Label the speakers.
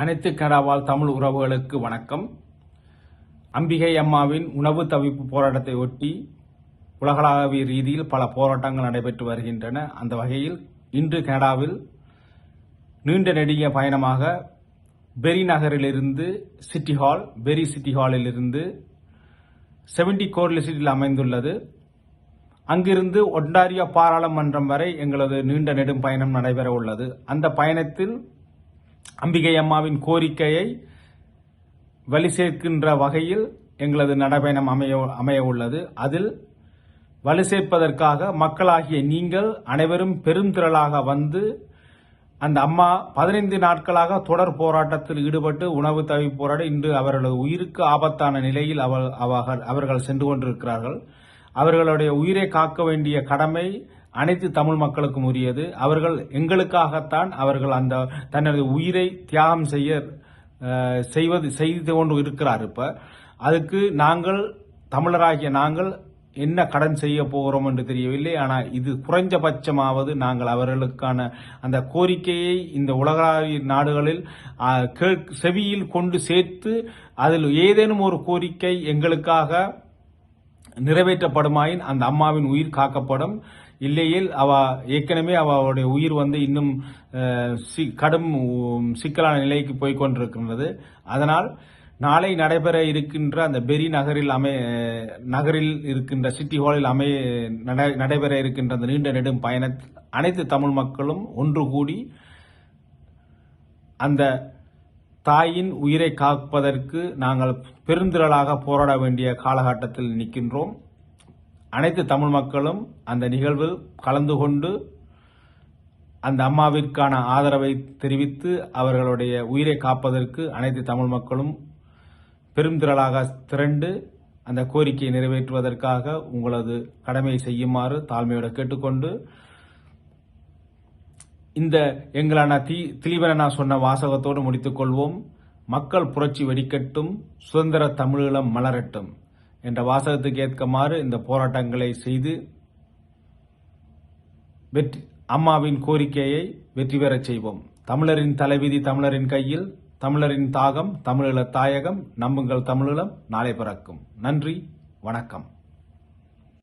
Speaker 1: அனைத்து கனடாவாழ் தமிழ் உறவுகளுக்கு வணக்கம். அம்பிகை அம்மாவின் உணவு தவிப்பு போராட்டத்தை ஒட்டி உலகளாவிய ரீதியில் பல போராட்டங்கள் நடைபெற்று வருகின்றன. அந்த வகையில் இன்று கனடாவில் நீண்ட நெடிய பயணமாக பெரி நகரிலிருந்து சிட்டி ஹால் பெரி சிட்டி ஹாலிலிருந்து செவன்டி கோர்லிசிட்டியில் அமைந்துள்ளது. அங்கிருந்து ஒண்டாரியோ பாராளுமன்றம் வரை எங்களது நீண்ட நெடும் பயணம் நடைபெற உள்ளது. அந்த பயணத்தில் அம்பிகை அம்மாவின் கோரிக்கையை வலி சேர்க்கின்ற வகையில் எங்களது நடைபயணம் அமைய அமைய உள்ளது அதில் வலு சேர்ப்பதற்காக மக்களாகிய நீங்கள் அனைவரும் பெருந்திரளாக வந்து அந்த அம்மா பதினைந்து நாட்களாக தொடர் போராட்டத்தில் ஈடுபட்டு உணவு தவி போராட இன்று அவர்களது உயிருக்கு ஆபத்தான நிலையில் அவள் அவர்கள் அவர்கள் சென்று கொண்டிருக்கிறார்கள். அவர்களுடைய உயிரை காக்க வேண்டிய கடமை அனைத்து தமிழ் மக்களுக்கும் உரியது. அவர்கள் எங்களுக்காகத்தான் அவர்கள் அந்த தனது உயிரை தியாகம் செய்ய செய்வது செய்து கொண்டு இருக்கிறார் இப்போ. அதுக்கு நாங்கள் தமிழராகிய நாங்கள் என்ன கடன் செய்ய போகிறோம் என்று தெரியவில்லை. ஆனால் இது குறைஞ்சபட்சமாவது நாங்கள் அவர்களுக்கான அந்த கோரிக்கையை இந்த உலகளாவிய நாடுகளில் செவியில் கொண்டு சேர்த்து அதில் ஏதேனும் ஒரு கோரிக்கை எங்களுக்காக நிறைவேற்றப்படுமாயின் அந்த அம்மாவின் உயிர் காக்கப்படும். இல்லையில் அவ ஏற்கனவே அவளுடைய உயிர் வந்து இன்னும் சி- கடும் சிக்கலான நிலைக்கு போய் கொண்டிருக்கின்றது. அதனால் நாளை நடைபெற இருக்கின்ற அந்த பெரி நகரில் அமை நகரில் இருக்கின்ற சிட்டி ஹாலில் அமை நடைபெற இருக்கின்ற அந்த நீண்ட நெடும் பயண அனைத்து தமிழ் மக்களும் ஒன்று கூடி அந்த தாயின் உயிரை காப்பதற்கு நாங்கள் பெருந்திரளாக போராட வேண்டிய காலகட்டத்தில் நிற்கின்றோம் அனைத்து தமிழ் மக்களும் அந்த நிகழ்வில் கலந்து கொண்டு அந்த அம்மாவிற்கான ஆதரவை தெரிவித்து அவர்களுடைய உயிரை காப்பதற்கு அனைத்து தமிழ் மக்களும் பெருந்திரளாக திரண்டு அந்த கோரிக்கையை நிறைவேற்றுவதற்காக உங்களது கடமையை செய்யுமாறு தாழ்மையோடு கேட்டுக்கொண்டு இந்த எங்களான தீ திலீபனா சொன்ன வாசகத்தோடு முடித்துக் கொள்வோம் மக்கள் புரட்சி வெடிக்கட்டும். சுதந்திர தமிழீழம் மலரட்டும். என்ற வாசகத்துக்கு ஏற்கமாறு இந்த போராட்டங்களை செய்து வெற்றி அம்மாவின் கோரிக்கையை வெற்றி பெறச் செய்வோம். தமிழரின் தலைவிதி தமிழரின் கையில் தமிழரின் தாகம் தமிழீழ தாயகம் நம்புங்கள் தமிழீழம் நாளை பிறக்கும். நன்றி வணக்கம்.